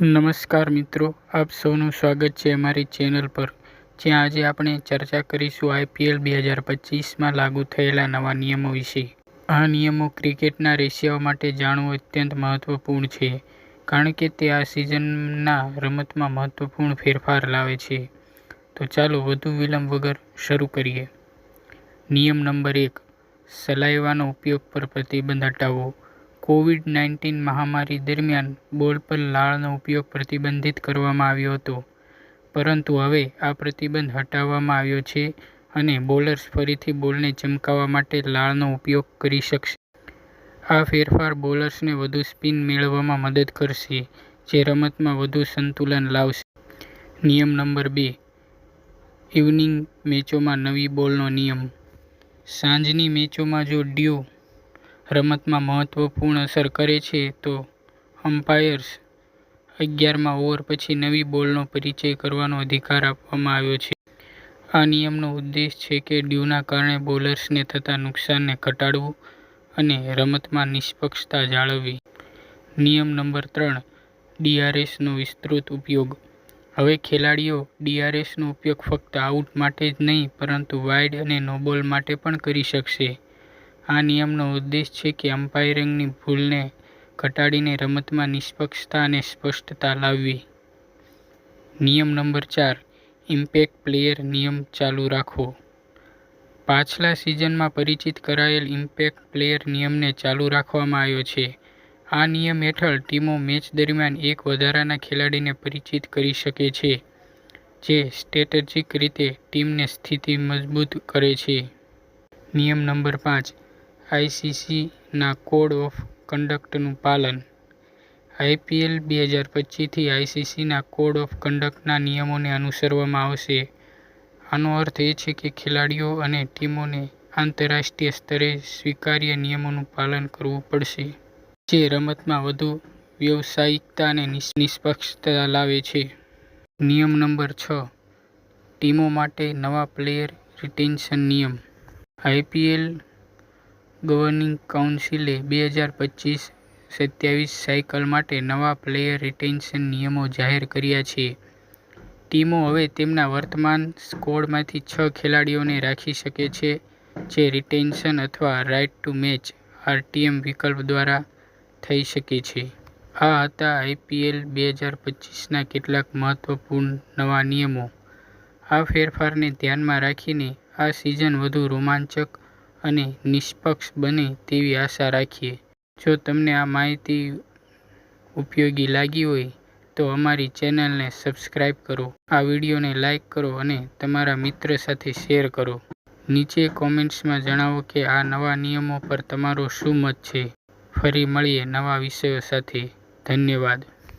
નમસ્કાર મિત્રો, આપ સૌનું સ્વાગત છે અમારી ચેનલ પર, જ્યાં આજે આપણે ચર્ચા કરીશું આઈપીએલ બે હજાર પચીસમાં લાગુ થયેલા નવા નિયમો વિશે. આ નિયમો ક્રિકેટના રેશિયાઓ માટે જાણવું અત્યંત મહત્વપૂર્ણ છે, કારણ કે તે આ સિઝનના રમતમાં મહત્વપૂર્ણ ફેરફાર લાવે છે. તો ચાલો વધુ વિલંબ વગર શરૂ કરીએ. નિયમ નંબર એક સલાઈવાનો ઉપયોગ પર પ્રતિબંધ હટાવવો. કોવિડ નાઇન્ટીન મહામારી દરમિયાન બોલ પર લાળનો ઉપયોગ પ્રતિબંધિત કરવામાં આવ્યો હતો. પરંતુ હવે આ પ્રતિબંધ હટાવવામાં આવ્યો છે અને બોલર્સ ફરીથી બોલને ચમકાવવા માટે લાળનો ઉપયોગ કરી શકશે. આ ફેરફાર બોલર્સને વધુ સ્પિન મેળવવામાં મદદ કરશે, જે રમતમાં વધુ સંતુલન લાવશે. નિયમ નંબર બે, ઇવનિંગ મેચોમાં નવી બોલનો નિયમ. સાંજની મેચોમાં જો ડ્યૂ રમતમાં મહત્ત્વપૂર્ણ અસર કરે છે, તો અમ્પાયર્સ અગિયારમાં ઓવર પછી નવી બોલનો પરિચય કરવાનો અધિકાર આપવામાં આવ્યો છે. આ નિયમનો ઉદ્દેશ છે કે ડ્યૂના કારણે બોલર્સને થતા નુકસાનને ઘટાડવું અને રમતમાં નિષ્પક્ષતા જાળવવી. નિયમ નંબર ત્રણ, ડીઆરએસનો વિસ્તૃત ઉપયોગ. હવે ખેલાડીઓ ડીઆરએસનો ઉપયોગ ફક્ત આઉટ માટે જ નહીં, પરંતુ વાઇડ અને નોબોલ માટે પણ કરી શકશે. આ નિયમનો ઉદ્દેશ છે કે અમ્પાયરિંગની ભૂલને ઘટાડીને રમતમાં નિષ્પક્ષતા અને સ્પષ્ટતા લાવવી. નિયમ નંબર ચાર, ઇમ્પેક્ટ પ્લેયર નિયમ ચાલુ રાખવો. પાછલા સિઝનમાં પરિચિત કરાયેલ ઇમ્પેક્ટ પ્લેયર નિયમને ચાલુ રાખવામાં આવ્યો છે. આ નિયમ હેઠળ ટીમો મેચ દરમિયાન એક વધારાના ખેલાડીને પરિચિત કરી શકે છે, જે સ્ટ્રેટેજિક રીતે ટીમની સ્થિતિ મજબૂત કરે છે. નિયમ નંબર પાંચ આઈસીસીના કોડ ઓફ કન્ડક્ટનું પાલન. આઈપીએલ બે હજાર પચીસથી આઈસીસીના કોડ ઓફ કન્ડક્ટના નિયમોને અનુસરવામાં આવશે. આનો અર્થ એ છે કે ખેલાડીઓ અને ટીમોને આંતરરાષ્ટ્રીય સ્તરે સ્વીકાર્ય નિયમોનું પાલન કરવું પડશે, જે રમતમાં વધુ વ્યવસાયિકતા અને નિષ્પક્ષતા લાવે છે. નિયમ નંબર છ. ટીમો માટે નવા પ્લેયર રિટેન્શન નિયમ. આઈપીએલ ગવર્નિંગ કાઉન્સિલે બે હજાર પચીસ સત્યાવીસ સાયકલ માટે નવા પ્લેયર રિટેન્શન નિયમો જાહેર કર્યા છે. ટીમો હવે તેમના વર્તમાન સ્કોડમાંથી છ ખેલાડીઓને રાખી શકે છે, જે રિટેન્શન અથવા રાઇટ ટુ મેચ આરટીએમ વિકલ્પ દ્વારા થઈ શકે છે. આ હતા આઈપીએલ બે હજાર પચીસના કેટલાક મહત્વપૂર્ણ નવા નિયમો. આ ફેરફારને ધ્યાનમાં રાખીને આ સિઝન વધુ રોમાંચક અને નિષ્પક્ષ બને તેવી આશા રાખીએ. જો તમને આ માહિતી ઉપયોગી લાગી હોય, તો અમારી ચેનલને સબસ્ક્રાઇબ કરો. આ વિડીયોને લાઇક કરો અને તમારા મિત્ર સાથે શેર કરો. નીચે કોમેન્ટ્સમાં જણાવો કે આ નવા નિયમો પર તમારો શું મત છે? ફરી મળીએ નવા વિષયો સાથે. ધન્યવાદ.